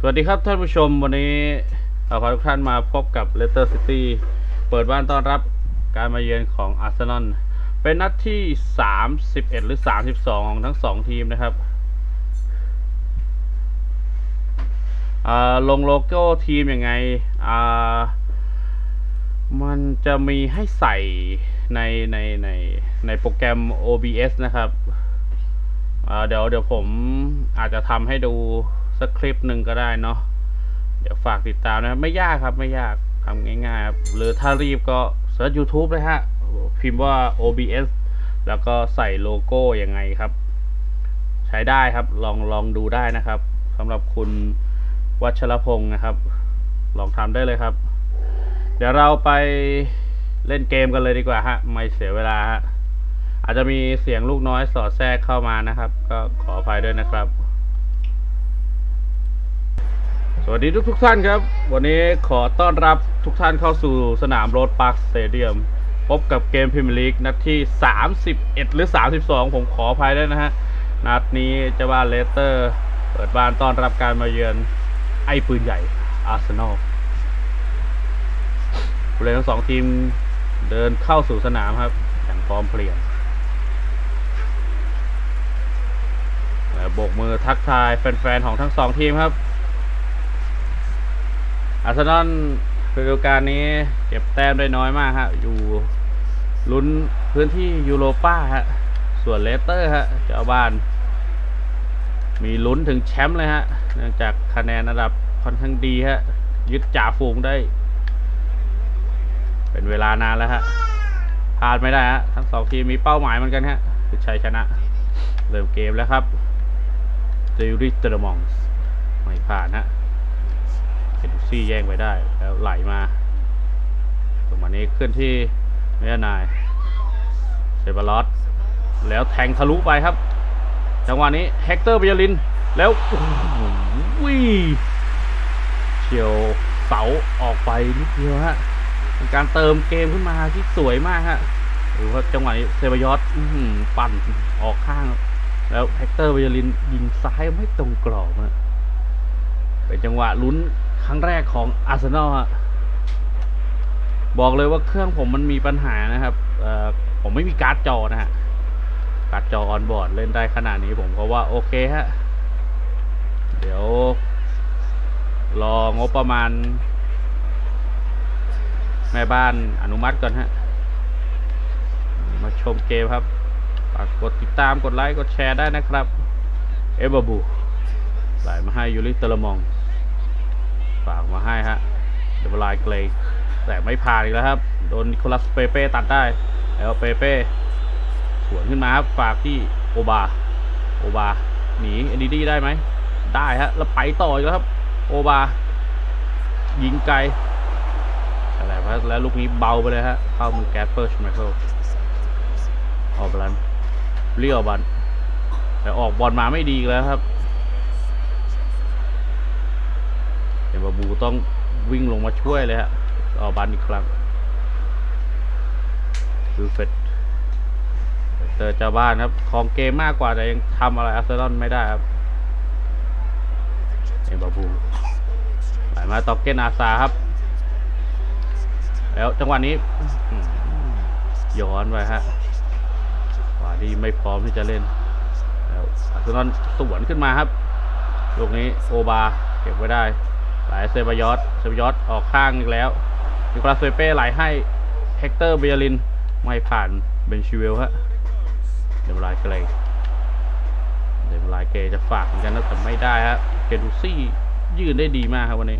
สวัสดีครับท่านผู้ชมวันนี้เราขอทุกท่านมาพบกับเลสเตอร์ซิตี้เปิดบ้านต้อนรับการมาเยือนของอาร์เซนอลเป็นนัดที่ 31 หรือ 32 ของทั้ง 2 ทีมนะครับอ่าลงโลโก้ทีมยังไงอ่ามันจะมีให้ใส่ในในในในโปรแกรม OBS นะครับอ่าเดี๋ยวเดี๋ยวผมอาจจะทำให้ดู สักคลิปหนึ่งก็ได้เนาะเดี๋ยวฝากติดตามนะครับ ไม่ยากครับไม่ยากทำง่ายๆครับหรือถ้ารีบก็เสิร์ช YouTube เลยฮะ พิมพ์ว่า OBS แล้วก็ใส่โลโก้ยังไงครับ ใช้ได้ครับลองลองดูได้นะครับสำหรับคุณวัชรพงศ์นะครับ ลองทำได้เลยครับ เดี๋ยวเราไปเล่นเกมกันเลยดีกว่าฮะ ไม่เสียเวลาฮะอาจจะมีเสียงลูกน้อยสอดแทรกเข้ามานะครับ ก็ขออภัยด้วยนะครับ สวัสดีทุกทุกท่านครับ วันนี้ขอต้อนรับทุกท่านเข้าสู่สนามโรดพาร์คสเตเดียม พบกับเกมพรีเมียร์ลีกนัดที่ 31 หรือ 32 ผมขออภัยด้วยนะฮะ นัดนี้เจะว่าเลสเตอร์ เปิดบ้านต้อนรับการมาเยือนไอ้ปืนใหญ่อาร์เซนอลผู้เล่นทั้งสองทีมเดินเข้าสู่สนามครับ อย่างพร้อมเพรียงโบกมือทักทายแฟนๆของทั้งสองทีมครับ อาร์เซนอลฤดูกาลนี้เก็บแต้มได้น้อยมากฮะ อยู่ลุ้นพื้นที่ยูโรป้าฮะ ส่วนเลสเตอร์ฮะเจ้าบ้าน มีลุ้นถึงแชมป์เลยฮะ เนื่องจากคะแนนระดับค่อนข้างดีฮะ ยึดจ่าฝูงได้ เป็นเวลานานแล้วฮะพลาดไม่ได้ฮะ ทั้งสองทีมมีเป้าหมายเหมือนกันฮะ คือชัยชนะ เริ่มเกมแล้วครับเดริตเตอร์มองส์ไม่ผ่านฮะ เคนซี่แย่งไปได้ แล้วไหลมาตรงมานี้ขึ้นที่เมยนายเซบาลอสแล้วแทงทะลุไปครับ จังหวะนี้เฮกเตอร์เบียริน แล้วโอ้โหเฉียวเสาออกไปนิดเดียวฮะเป็นการเติมเกมขึ้นมาที่สวยมากฮะหรือว่าจังหวะนี้เซบายอสปั่นออกข้าง แล้วแฮกเตอร์เวยรินยิงซ้ายไม่ตรงกรอบฮะเป็นจังหวะลุ้น ครั้งแรกของอาร์เซนอลฮะบอกเลยว่าเครื่องผมมันมีปัญหานะครับผมไม่มีการ์ดจอนะฮะการ์ดจอออนบอร์ดเล่นได้ขนาดนี้ผมก็ว่าโอเคฮะ เดี๋ยว รองบประมาณ แม่บ้านอนุมัติก่อนฮะ มาชมเกมครับฝากกดติดตามกดไลค์ กดแชร์ได้นะครับ เอเบอร์บูไหลมาให้ยูริเตอร์มอง ฝากมาให้ฮะเดบลายเกรย์แต่ไม่ผ่านอีกแล้วครับ โดนนิโคลัสเปเป้ตัดได้ แล้วเปเป้สวนขึ้นมาครับ ฝากที่โอบา โอบา หนีเอ็นดีดีได้ไหม ได้ฮะ แล้วไปต่ออีกแล้วครับ โอบา ยิงไกลอะไรวะแล้วลูกนี้เบาไปเลยฮะ เข้ามือแกสเปอร์ชไมเคิลออกบอลเลี้ยวบอลแต่ออกบอลมาไม่ดีอีกแล้วครับเอ็ม บาบูต้องวิ่งลงมาช่วยเลยฮะออกบอลอีกครั้งดูเฟดเจอเจ้าบ้านครับครองเกมมากกว่าแต่ยังทำอะไรอาร์เซนอลไม่ได้ครับเอ็มบาบูไหลมาตอกเกนอาซาครับ แล้วจังหวะนี้ย้อหือย้อนไปฮะขวาดีไม่พร้อมที่จะเล่น แล้วอาร์เซนอลสวนขึ้นมาครับลูกนี้โอบาเก็บไว้ได้ หลเซบายอสเซบายอสออกข้างอีกแล้วนิโคลัสเซเป้ไหลให้เฮกเตอร์เบียรินไม่ผ่านเบนชิเวลฮะเดมลายเกย์เดมลายเกย์จะฝากเหมือนกันนะแต่ไม่ได้ฮะเกดูซี่ยืนได้ดีมากครับวันนี้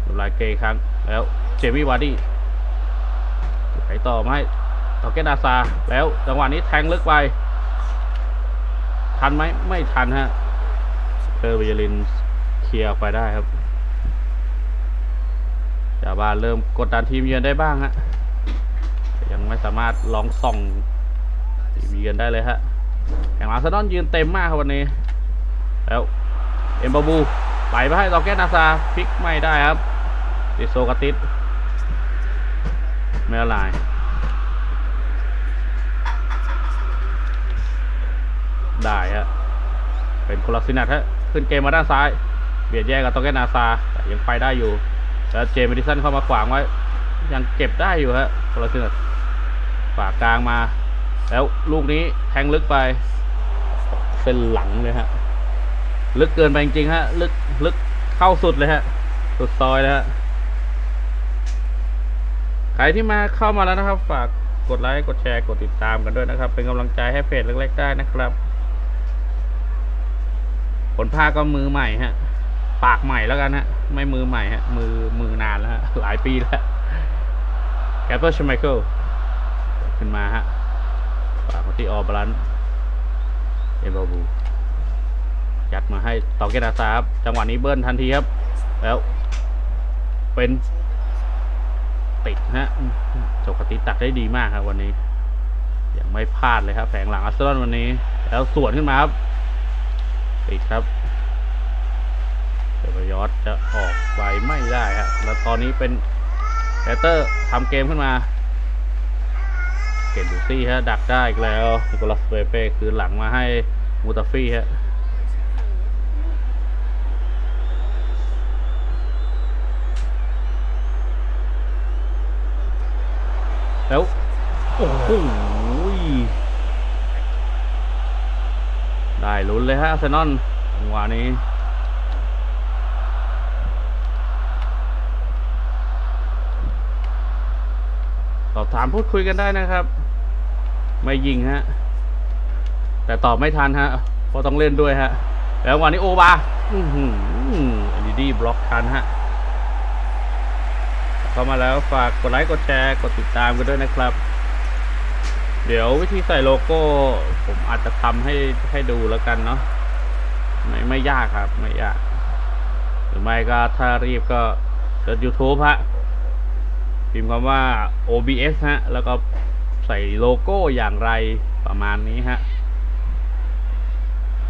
เดมลายเกย์ครั้งแล้วเจมี่วาร์ดี้ไหลต่อมาให้ตอเกนาซาแล้วจังหวะนี้แทงลึกไป ทันไหมไม่ทันฮะเตอร์เบยลิน เคลียร์ออกไปได้ครับจาบานเริ่มกดดันทีมเยือนได้บ้างฮะยังไม่สามารถลองส่องทีมเยือนได้เลยฮะแข่งอาร์เซนอลยืนเต็มมากครับวันนี้ แล้วเอ็มบาบูไหลไปให้ตอเกนาซาพลิกไม่ได้ครับติดโซกติสไม่ละลายได้ฮะเป็นโคลักซินัทฮะขึ้นเกมมาด้านซ้าย เบียดแย่งกับตองเกนนาซาแต่ยังไปได้อยู่แล้วเจมิดิสันเข้ามาขวางไว้ ยังเก็บได้อยู่ฮะโคลาซินัสฝากกลางมา แล้วลูกนี้แทงลึกไปเส้นหลังเลยฮะ ลึกเกินไปจริงๆฮะ ลึกลึกเข้าสุดเลยฮะ สุดซอยเลยฮะใครที่มาเข้ามาแล้วนะครับ ฝากกดไลค์กดแชร์กดติดตามกันด้วยนะครับ เป็นกำลังใจให้เพจเล็กๆได้นะครับผลภาคก็มือใหม่ฮะ ปากใหม่แล้วกันฮะ ไม่มือใหม่ฮะ มือมือนานแล้วหลายปีแล้วแกปเปอร์ชไมเคิลขึ้นมาฮะฝากมาที่ออบรันเอ็มบาบูยัดมาให้ตอเกตอาซาครับจังหวะนี้เบิ้ลทันทีครับ แล้ว เป็นติดฮะจกติตักได้ดีมากครับวันนี้ ยังไม่พลาดเลยครับแผงหลังอาร์เซนอลวันนี้ แล้วสวนขึ้นมาครับติดครับ เดบยอสจะออกไปไม่ได้ฮะแล้วตอนนี้เป็นแอตเตอร์ทำเกมขึ้นมาเกตดูซี่ฮะดักได้อีกแล้วนิโคลัสเปเป้คืนหลังมาให้มูตาฟี่ฮะแล้ว โอ้โหได้ลุ้นเลยฮะเซนอลจังหวะนี้ อบถามพูดคุยกันได้นะครับ ไม่ยิงฮะ แต่ตอบไม่ทันฮะเพราะต้องเล่นด้วยฮะ แล้ววันนี้โอบาอือหืออันนี้ดีบล็อกทันฮะเข้ามาแล้วฝากกดไลค์กดแชร์กดติดตามกันด้วยนะครับ เดี๋ยววิธีใส่โลโก้ ผมอาจจะทำให้ให้ดูแล้วกันเนาะไม่ไม่ยากครับ ไม่ยาก หรือไม่ก็ถ้ารีบก็เสิร์ช YouTube ฮะ พิมพ์คำว่า OBS ฮะ แล้วก็ใส่โลโก้อย่างไรประมาณนี้ฮะ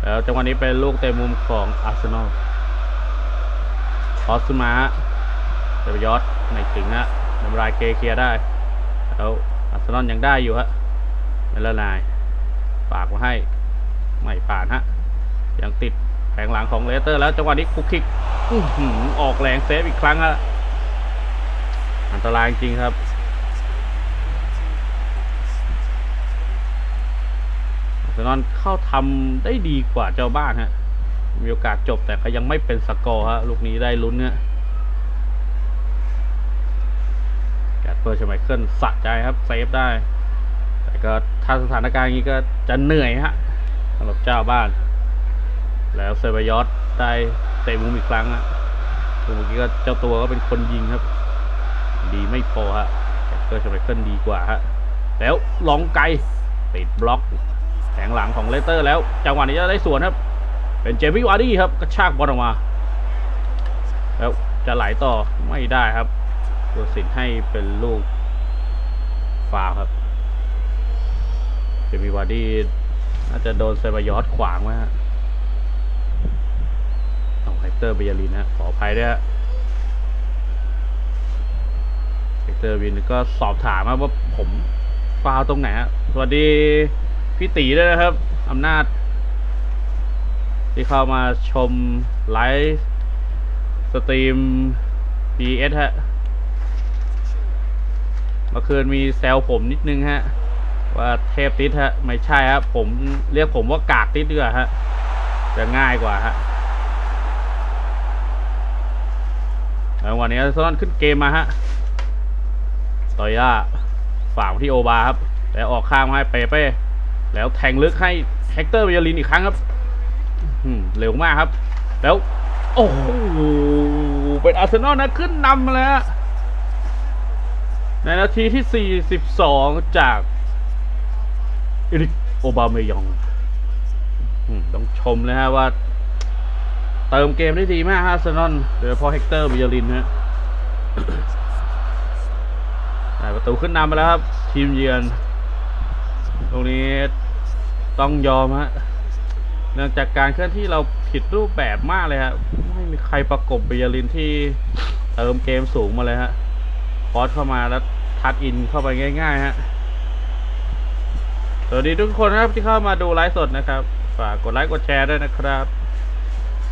แล้วจังหวะนี้เป็นลูกเตะมุมของอาร์เซนอลพอสมาฮะเดบยอดไม่ถึงฮะนำรายเกเคลียได้ แล้วอาร์เซนอลยังได้อยู่ฮะไม่ลนายฝากมาให้ ไม่ผ่านฮะ ยังติดแผงหลังของเลสเตอร์ แล้วจังหวะนี้คุกคิกออกแรงเซฟอีกครั้งฮะ อันตรายจริงครับ อาร์เซนอลเข้าทำได้ดีกว่าเจ้าบ้านฮะ มีโอกาสจบแต่ก็ยังไม่เป็นสกอร์ฮะ ลูกนี้ได้ลุ้นฮะแกตเปอร์ชไมเคิลสะใจครับ เซฟได้ แต่ก็ถ้าสถานการณ์อย่างนี้ก็จะเหนื่อยฮะสำหรับเจ้าบ้าน แล้วเซบายอสได้เตะมุมอีกครั้งฮะเมื่อกี้ก็เจ้าตัวก็เป็นคนยิงครับ ดีไม่พอฮะแกเปอร์ชมเคิลดีกว่าฮะแล้วลองไกลติดบล็อกแผงหลังของเลสเตอร์ แล้วจังหวะนี้จะได้ส่วนครับ เป็นเจมี่วาร์ดี้ครับกระชากบอลออกมา แล้วจะไหลต่อไม่ได้ครับตัวสินให้เป็นลูกฟาวครับเจมี่วาร์ดี้น่าจะโดนเซบายอสขวางไว้ฮะเอาไฮเตอร์เบียรินฮะขออภัยด้วยฮะไฮ เตอร์วินก็สอบถามมาว่าผมฟาวตรงไหนฮะสวัสดีพี่ตีด้วยนะครับอำนาจ ที่เข้ามาชมไลฟ์สตรีม PS ฮะเมื่อคืนมีแซวผมนิดนึงฮะ ว่าเทพติดฮะ ไม่ใช่ครับผมเรียกผมว่ากากติดดีกว่าฮะ จะง่ายกว่าฮะแล้ววันนี้อาร์เซนอลขึ้นเกมมาฮะ ต่อย่าฝากที่โอบาครับ แล้วออกข้างมให้เปเป้ แล้วแทงลึกให้เฮกเตอร์เวยลินอีกครั้งครับเร็วมากครับ แล้ว โอ้โห เป็นอาร์เซนอลนะขึ้นนำมาแล้ว ในนาทีที่ 42 จากเอริกโอบาเมยองต้องชมเลยฮะว่า เติมเกมได้ดีมากฮะอาร์เซนอลโดยเฉพาะเฮกเตอร์บิยลินฮะ ได้ประตูขึ้นนำมาแล้วครับ ทีมเยือน ตรงนี้ต้องยอมฮะเนื่องจากการเคลื่อนที่เราผิดรูปแบบมากเลยฮะไม่มีใครประกบเบียรินที่เติมเกมสูงมาเลยฮะคอสเข้ามาแล้วทัดอินเข้าไปง่ายๆฮะสวัสดีทุกคนครับที่เข้ามาดูไลฟ์สดนะครับ ฝากกดไลค์กดแชร์ด้วยนะครับ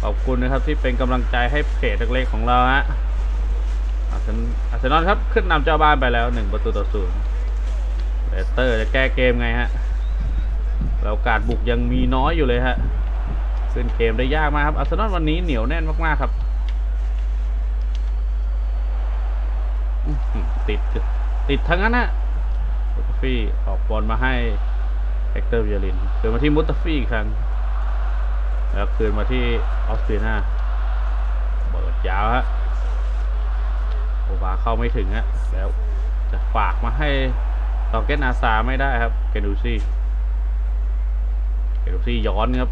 ขอบคุณนะครับที่เป็นกำลังใจให้เพจเล็กๆของเราฮะ อาร์เซนอาร์เซนอลครับขึ้นนำเจ้าบ้านไปแล้วหนึ่งประตูต่อศูนย์เลสเตอร์จะแก้เกมไงฮะแล้วโอกาสบุกยังมีน้อยอยู่เลยฮะขึ้นเกมได้ยากมากครับอาร์เซนอลวันนี้เหนียวแน่นมากๆครับติดติดทั้งนั้นฮะมุตฟี่ออกบอลมาให้เฮกเตอร์เวียรินคืนมาที่มุตฟี่อีกครั้งแล้วคืนมาที่ออสเตรียนาเปิดยาวฮะ โอบาเข้าไม่ถึงฮะแล้วจะฝากมาให้ตองเกตนาซาไม่ได้ครับ เกนูซี่ เกนูซี่ย้อนครับ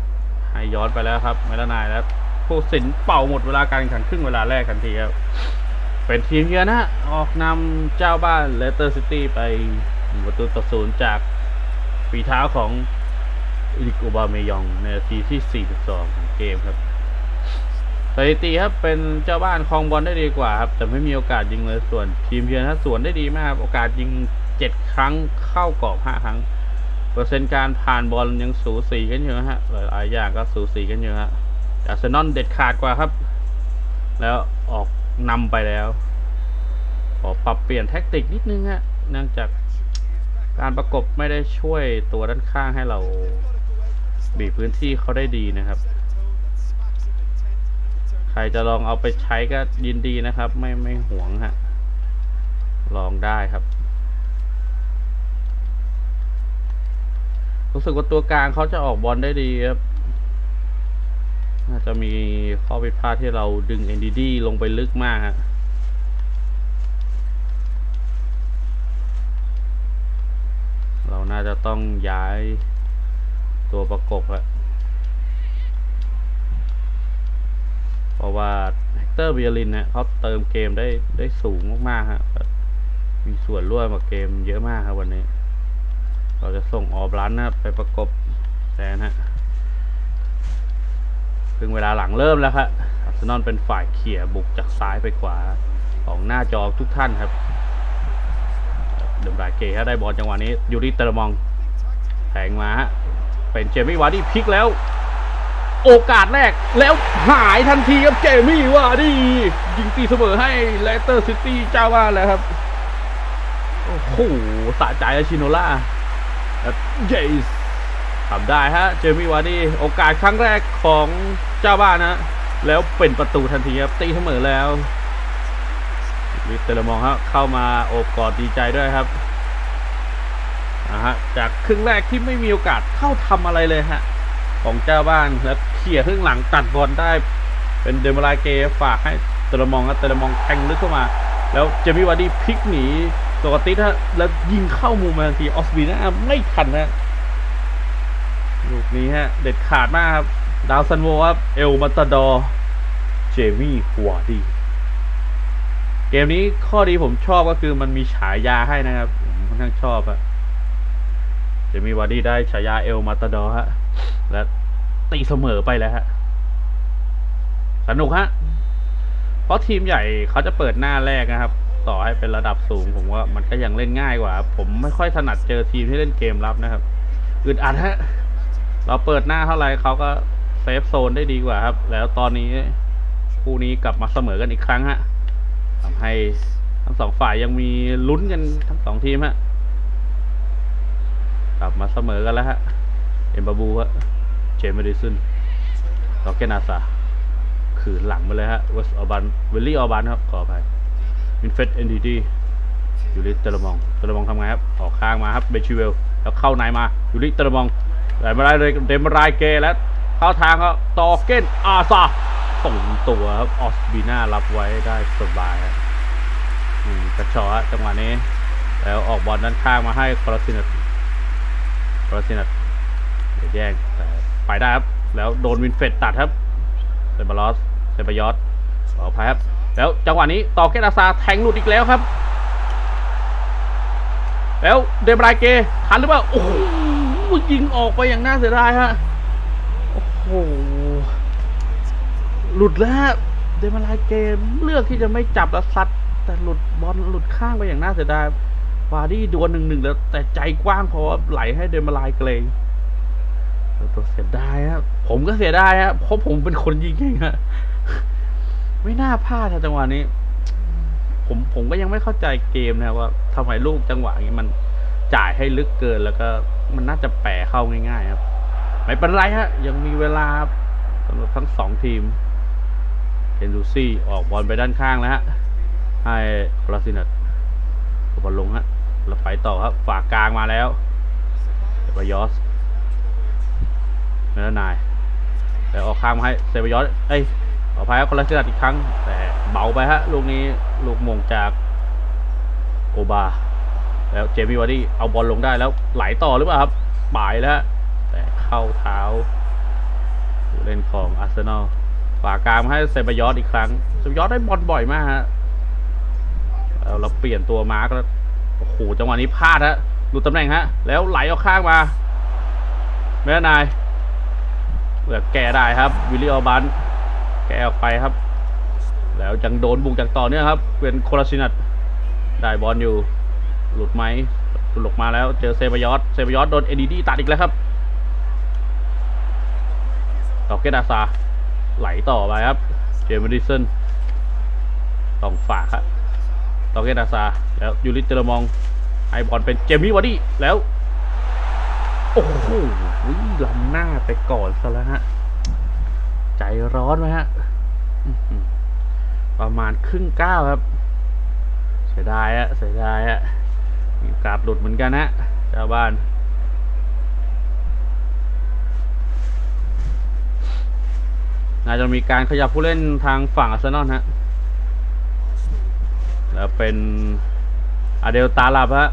ให้ย้อนไปแล้วครับไม่ละนายแล้วผู้สินเป่าหมดเวลาการแข่งขันครึ่งเวลาแรกทันทีครับ เป็นทีมเยือนนะฮะออกนำเจ้าบ้านเลสเตอร์ซิตี้ไปประตูต่อศูนย์จากฝีเท้าของอิริกโอบาเมยองในนาทีที่ 42 ของเกมครับ สถิติครับเป็นเจ้าบ้านครองบอลได้ดีกว่าครับแต่ไม่มีโอกาสยิงเลยส่วน ทีมเยือนถ้าสวนได้ดีมากครับโอกาสยิง7ครั้งเข้ากรอบ5ครั้ง เปอร์เซ็นต์การผ่านบอลยังสูสีกันอยู่นะฮะหลายอย่างก็สูสีกันอยู่ฮะอาร์เซนอลเด็ดขาดกว่าครับ แล้วออกนำไปแล้วขอปรับเปลี่ยนแท็กติกนิดนึงฮะเนื่องจากการประกบไม่ได้ช่วยตัวด้านข้างให้เราบีบพื้นที่เขาได้ดีนะครับ ใครจะลองเอาไปใช้ก็ยินดีนะครับ ไม่ไม่หวงฮะ ลองได้ครับ รู้สึกว่าตัวกลางเขาจะออกบอลได้ดีครับน่าจะมีข้อผิดพลาดที่เราดึง NDD ลงไปลึกมากฮะเราน่าจะต้องย้ายตัวประกบอะเพ ราะว่าแฮกเตอร์เบียรินเนี่ยเขาเติมเกมได้ได้สูงมากๆฮะมีส่วนร่วมกับเกมเยอะมากครับวันนี้ เราจะส่งออบรันนะไปประกบแทนฮะถึงเวลาหลังเริ่มแล้วครับอาร์เซนอลเป็นฝ่ายเขี่ยบุกจากซ้ายไปขวาของหน้าจอทุกท่านครับเดมรายเกฮะได้บอลจังหวะนี้ยูริเตอร์มองแทงมาฮะเป็นเจมี่วาร์ดี้พลิกแล้ว โอกาสแรกแล้วหายทันทีครับเจมี่วารียิงตีเสมอให้เลสเตอร์ซิตี้เจ้าบ้านแล้วครับ โอ้โหสะใจอะชิโนล่าเยสทำได้ฮะ เจมี่วารีโอกาสครั้งแรกของเจ้าบ้านนะ แล้วเป็นประตูทันทีครับ ตีเสมอแล้วลิเตอร์มองฮะเข้ามาโอบกอดดีใจด้วยครับนะฮะจากครึ่งแรกที่ไม่มีโอกาสเข้าทำอะไรเลยฮะ ของเจ้าบ้านแล้ว ขี่ยครึ่งหลังตัดบอลได้ เป็นเดมราเกฝากให้เตอร์มองเตอร์มองแทงลึกเข้ามา แล้วเจมี่วาร์ดี้พลิกหนีสกอตติสฮะแล้วยิงเข้ามุมมาทันทีออสบีน่าไม่ทันนะลูกนี้ฮะ เด็ดขาดมากครับ ดาวซันโวครับ เอลมาตาดอเจมี่วาร์ดี้เกมนี้ข้อดีผมชอบก็คือมันมีฉายาให้นะครับ ผมค่อนข้างชอบอะเจมี่วาร์ดี้ได้ฉายาเอลมาตาดอฮะและ ตีเสมอไปแล้วฮะ สนุกฮะ เพราะทีมใหญ่เขาจะเปิดหน้าแรกนะครับ ต่อให้เป็นระดับสูง ผมว่ามันก็ยังเล่นง่ายกว่า ผมไม่ค่อยถนัดเจอทีมที่เล่นเกมรับนะครับ อึดอัดฮะ เราเปิดหน้าเท่าไหร่เขาก็เซฟโซนได้ดีกว่าครับ แล้วตอนนี้คู่นี้กลับมาเสมอกันอีกครั้งฮะทำให้ทั้งสองฝ่ายยังมีลุ้นกันทั้งสองทีมฮะ กลับมาเสมอกันแล้วฮะ เอ็มบาบูฮะ เจมส์ดิสันล็อกเกนาซาขืนหลังไปเลยฮะวสออบันเวลลี่ออบันครับขออภัยวินเฟตเอ็นดีดียูริเตอร์มองเตอร์มองทำไงครับ ออกข้างมาครับเบชิเวล แล้วเข้าในมายูริเตอร์มองไหลมาได้เลยเดมรายเกแล้วเข้าทางก็ตอเกนอาซาส่งตัวครับออสบีน่ารับไว้ได้สบายครับอืมกระชอจังหวะนี้ แล้วออกบอลด้านข้างมาให้คอร์ซินัทคอร์ซินัทเดี๋ยวแย่งแต่ ไปได้ครับ แล้วโดนวินเฟตตัดครับเซบาลอสเซบายอสขออภัยครับ แล้วจังหวะนี้ต่อเกตอาซาแทงหลุดอีกแล้วครับ แล้วเดบรายเกทันหรือเปล่าโอ้โหยิงออกไปอย่างน่าเสียดายฮะโอ้โหหลุดแล้วฮะเดมาลายเกมเลือกที่จะไม่จับแล้วซัดแต่หลุดบอลหลุดข้างไปอย่างน่าเสียดายวาดี้ดวลหนึ่งหนึ่งแล้วแต่ใจกว้างพอไหลให้เดมาลายเกรง ตัวเสียดายครับผมก็เสียดายครับเพราะผมเป็นคนยิงเองฮะไม่น่าพลาดจังหวะนี้ ผมผมก็ยังไม่เข้าใจเกมนะว่าทำไมลูกจังหวะนี้มันจ่ายให้ลึกเกินแล้วก็มันน่าจะแปะเข้าง่ายๆครับ ไม่เป็นไรฮะ ยังมีเวลาสำหรับทั้งสองทีมเคนดูซี่ออกบอลไปด้านข้างแล้วฮะให้บราซินัตบอลลงฮะแล้วไปต่อครับ ฝากกลางมาแล้วเซบยอส เมลนายแล้วออกข้างมาให้เซบายอสเอ้ยขออภัยครับบราซินัตอีกครั้ง แต่เบาไปฮะ ลูกนี้ลูกมงจากโอบา แล้วเจมี่วาร์ดี้เอาบอลลงได้แล้วไหลต่อหรือเปล่าครับป่ายแล้วแต่เข้าเท้าผู้เล่นของอาร์เซนอลฝากกลางมาให้เซบายอสอีกครั้งเซบายอสได้บอลบ่อยมากฮะแล้วเราเปลี่ยนตัวมาร์กแล้วโอ้โหจังหวะนี้พลาดฮะหลุดตำแหน่งฮะ แล้วไหลออกข้างมาแม่นาย เหลือแก้ได้ครับ วิลลี่ออบันแก้ออกไปครับ แล้วยังโดนบุกจากต่อเนื่องครับ เป็นโคลาชินัตได้บอลอยู่ หลุดไหมหลุดออกมาแล้วเจอเซบายอสเซบายอสโดนเอดีดีตัดอีกแล้วครับดอกเกตอาซาไหลต่อไปครับ เจมส์ดิสันต้องฝากครับดอกเกตอาซาแล้วยูริเตอร์มองไอบอลเป็นเจมี่วาร์ดี้แล้ว โอ้โห ล้ำหน้าไปก่อนซะแล้วฮะ ใจร้อนไหมฮะ ประมาณครึ่งก้าวครับ เสียดายอะเสียดายอะมีกาสหลุดเหมือนกันนะเจ้าบ้านน่าจะมีการขยับผู้เล่นทางฝั่งอาร์เซนอลฮะ แล้วเป็นอาเดลตาลับฮะ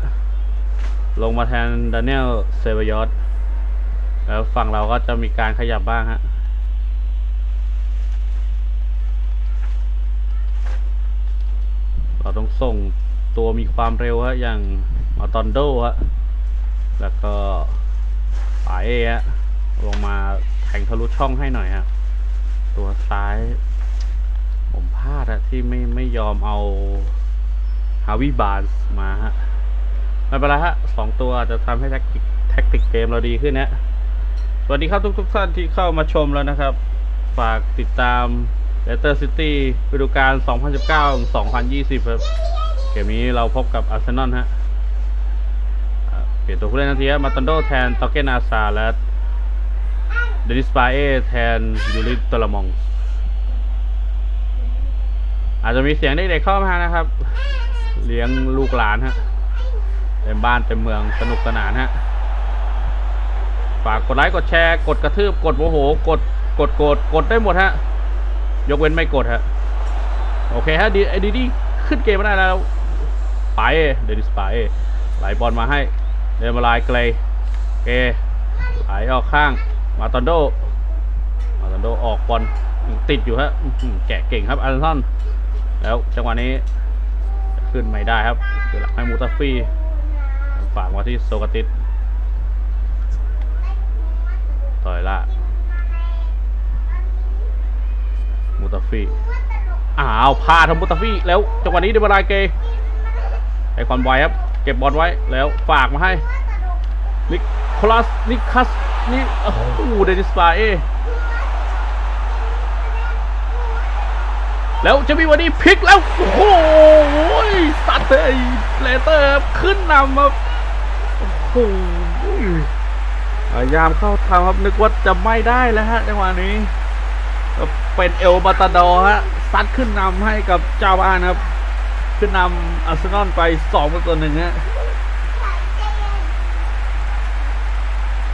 ลงมาแทนดานิเอลเซเบยอส แล้วฝั่งเราก็จะมีการขยับบ้างฮะเราต้องส่งตัวมีความเร็วฮะอย่างอัลตอนโดฮะแล้วก็ปาเอฮะลงมาแทงทะลุช่องให้หน่อยฮะตัวซ้าย ผมพลาดอะที่ไม่ไม่ยอมเอาฮาวิบา n ส์มาฮะไม่เป็นไรฮะสองตัวจจะทำให้แท็กติกแท็กติกเกมเราดีขึ้นนะ สวัสดีครับทุกทุกท่านที่เข้ามาชมแล้วนะครับ ฝากติดตามเลสเตอร์ซิตี้ฤดูกาล 2019-2020 ครับ เกมนี้เราพบกับอาร์เซนอลฮะเปลี่ยนตัวผู้เล่นทันทีมาตันโดแทนตอเกนอาซาและเดนิสปาเอแทนยูริตอลามอง อาจจะมีเสียงเด็กๆเข้ามานะครับ เลี้ยงลูกหลานฮะเต็มบ้านเต็มเมืองสนุกสนานฮะ ฝากกดไลค์กดแชร์กดกระทืบกดโมโห กดกดกดกดได้หมดฮะ ยกเว้นไม่กดฮะ โอเคฮะดีไอดีดีขึ้นเกมมาได้แล้วไปเดนิสไปไหลบอลมาให้เดนมาลายเกรย์เกย์ไหลออกข้าง มาตันโด มาตันโดออกบอลติดอยู่ฮะแกะเก่งครับอาร์เซนแล้วจังหวะนี้ขึ้นไม่ได้ครับคือหลักให้มูตาฟี่ฝากมาที่โซกติส ต่อยละมูตาฟี่อ้าวพาทำมุตาฟี่แล้วจังหวะนี้เดบรายเกย์ไอคอนไวครับ เก็บบอลไว้แล้วฝากมาให้นิโคลัสนิคัสนี่โอ้โหเดนิสปาเอแล้วจะมีวันนี้พลิกแล้ว โอ้โหสัตว์เลยเลเตอร์ครับขึ้นนำครับโอ้โห พยายามเข้าทำครับนึกว่าจะไม่ได้แล้วฮะจังหวะนี้เป็นเอลบาตาดอฮะซัดขึ้นนำให้กับเจ้าบ้านครับ ขึ้นนำอาร์เซนอลไปสองประตูหนึ่งฮะ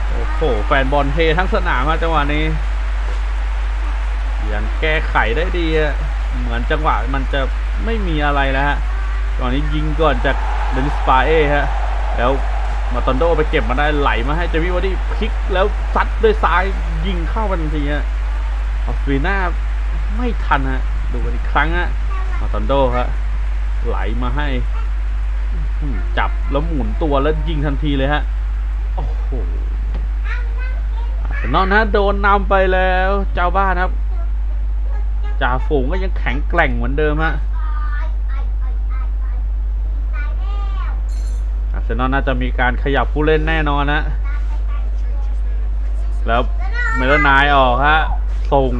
โอ้โหแฟนบอลเททั้งสนามฮะจังหวะนี้ยังแก้ไขได้ดีอะเหมือนจังหวะมันจะไม่มีอะไรแล้วฮะตอนนี้ยิงก่อนจากเดนิสปาเอฮะแล้ว มาตอนโดไปเก็บมาได้ไหลมาให้เจมี่วอดี้พลิกแล้วซัดด้วยซ้ายยิงเข้าไปทันทีฮะออสฟีน่าไม่ทันฮะดูกันอีกครั้งฮะมาตอนโดฮะไหลมาให้จับแล้วหมุนตัวแล้วยิงทันทีเลยฮะโอ้โหนอลนะโดนนำไปแล้ว เจ้าบ้านครับจ่าฝูงก็ยังแข็งแกร่งเหมือนเดิมฮะอาร์ เซนอลน่าจะมีการขยับผู้เล่นแน่นอนนะแล้วเมลนายออกฮะ ส่ง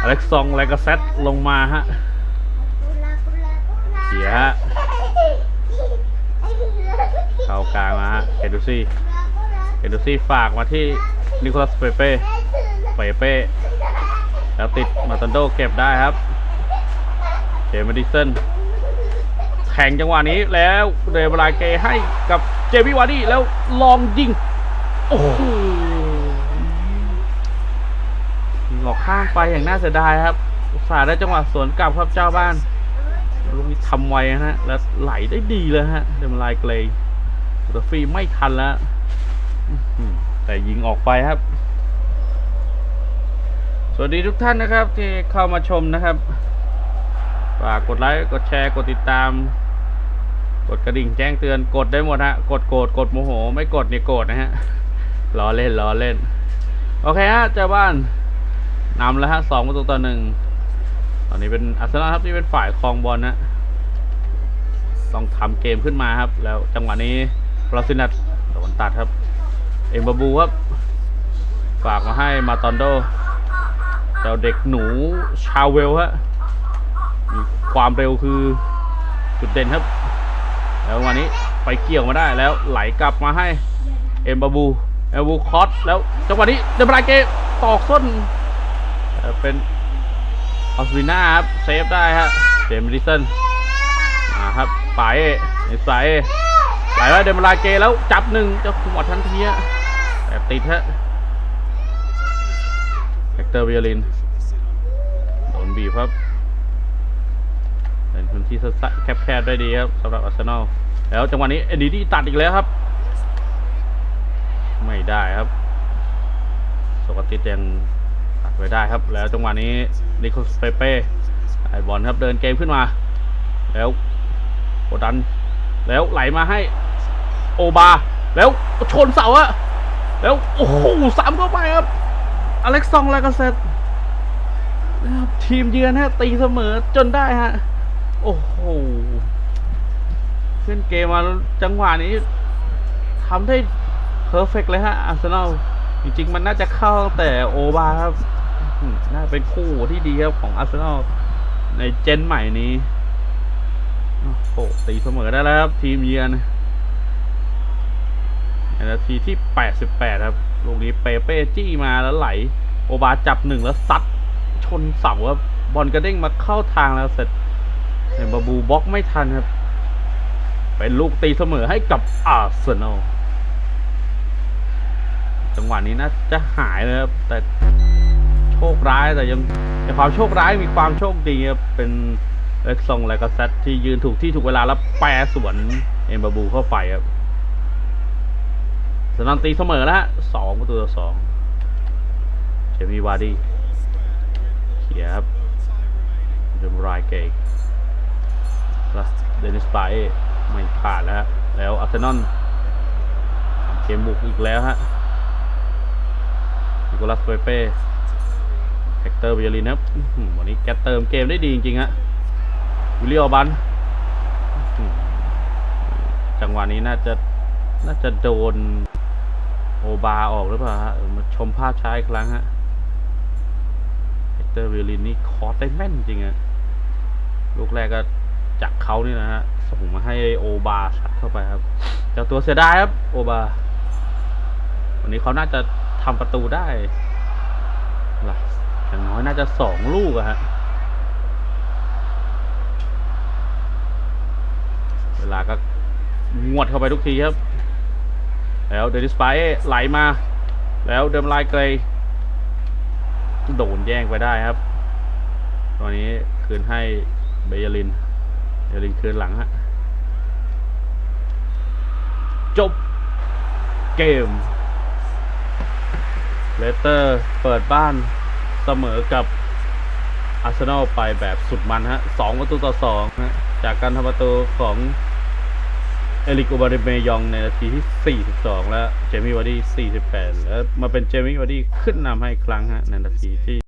อเล็กซองแลกาเซตลงมาฮะเสียฮะ เข้ากลางมาฮะเอดูซี่เอดูซี่ฝากมาที่นิโคลัสเปเป้ เปเป้ แล้วติดมาตันโดเก็บได้ครับ เจมส์ดิสัน ข่งจังหวะนี้แล้วเรเวลาเกให้กับเจมี่วาร์ดี้แล้วลองยิง โอ้โหยิงออกข้างไปอย่างน่าเสียดายครับสาได้จังหวะสวนกลับครับเจ้าบ้าน ลูกนี้ทำไวนะฮะ แล้วไหลได้ดีเลยฮะเดมลายเกรย์รฟรีไม่ทันแล้ว แต่ยิงออกไปครับ สวัสดีทุกท่านนะครับที่เข้ามาชมนะครับฝากกดไลค์ กดแชร์ กดติดตาม กดกระดิ่งแจ้งเตือนกดได้หมดฮะ กดโกรธกดโมโห ไม่กดเนี่ยโกรธนะฮะล้อเล่นล้อเล่น โอเคฮะเจ้าบ้านนำแล้วฮะสองประตูต่อหนึ่งตอนนี้เป็นอาร์เซนอลครับที่เป็นฝ่ายครองบอลนะต้องทำเกมขึ้นมาครับ แล้วจังหวะนี้บราซินัทโดนตัดครับ เอ็มบาบูครับ ฝากมาให้มาตอนโดเจ้าเด็กหนูชาวเวลฮะความเร็วคือจุดเด่นครับ แล้ววันนี้ไปเกี่ยวมาได้แล้วไหลกลับมาให้เอ็มบาบูเอ็มบูคอสแล้วจังหวะนี้เดบรายเกตอกส้นเป็นออสวิน่าครับเซฟได้ฮะเจมส์ดิสันมาครับไปเอสายไหลไว้เดบรายเกแล้วจับหนึ่งเจะหัวทันทีฮะแต่ติดฮะเฮกเตอร์วิโอลินโดนบีบครับ เป็นพื้นที่แคบๆได้ดีครับสำหรับอาร์เซนอลแล้วจังหวะนี้เอ็นดีดีตัดอีกแล้วครับ ไม่ได้ครับสกอตติยังตัดไว้ได้ครับ แล้วจังหวะนี้นิโคสเปเป้ไอบอลครับเดินเกมขึ้นมา แล้วกดดัน แล้วไหลมาให้โอบา แล้วชนเสาอะแล้วโอ้โหสามเข้าไปครับ อเล็กซองลากาเซตนะครับทีมเยือนฮะตีเสมอจนได้ฮะ โอ้โหขึ้นเกมมาจังหวะนี้ทำได้เพอร์เฟกเลยฮะอาร์เซนอลจริงๆ มันน่าจะเข้าแต่โอบาครับน่าเป็นคู่ที่ดีครับของอาร์เซนอลในเจนใหม่นี้โอ้โหตีเสมอได้แล้วครับ ทีมเยือนในนาทีที่ 88 ครับลูกนี้เปเป้จี้มาแล้วไหล โอบาจับหนึ่งแล้วซัด ชนเสาครับบอลกระเด้งมาเข้าทางแล้วเสร็จ เห็นบาบูบล็อกไม่ทันครับ เป็นลูกตีเสมอให้กับอาร์เซนอลจังหวะนี้น่าจะหายเลยครับ แต่โชคร้ายแต่ยังในความโชคร้ายมีความโชคดีครับเป็นเล็กซองแลก็แซตที่ยืนถูกที่ถูกเวลาแล้วแปรสวนเอ็มบาบูเข้าไปครับสนันตีเสมอแล้วสองประตูต่อสองเจมี่วาร์ดี้เขียบเดมรายเกกแล้ว เดนิสไบไม่ผ่านแล้วฮะแล้วอาร์เซนอลเกมบุกอีกแล้วฮะนิโคลัสเปเป้เฮกเตอร์เบียรินครับวันนี้แกเติมเกมได้ดีจริงๆฮะวิลเลียบันจังหวะนี้น่าจะน่าจะโดนโอบาออกหรือเปล่าฮะมาชมภาพช้าอีกครั้งฮะเฮกเตอร์วิลลินนี่คอร์สได้แม่นจริงอะลูกแรกก็ จากเขานี่นะฮะส่งมาให้โอบาสัดเข้าไปครับเจ้าตัวเสียดายครับ โอบา วันนี้เขาน่าจะทำประตูได้ล่ะอย่างน้อยน่าจะสองลูกอะฮะเวลาก็งวดเข้าไปทุกทีครับ แล้วเดนิสไปไหลมา แล้วเดิมลายเกรย์โดนแย่งไปได้ครับ ตอนนี้คืนให้เบยลิน เบยลินคืนหลังฮะ จบเกม เลสเตอร์เปิดบ้านเสมอกับอาร์เซนอลไปแบบสุดมันฮะสองประตูต่อสองฮะ จากการทำประตูของเอลิกโอบาเดเมยองในนาทีที่ 42 แล้วเจมี่วาร์ดี้ 48 แล้วมาเป็นเจมี่วาร์ดี้ขึ้นนำให้อีกครั้งฮะในนาทีที่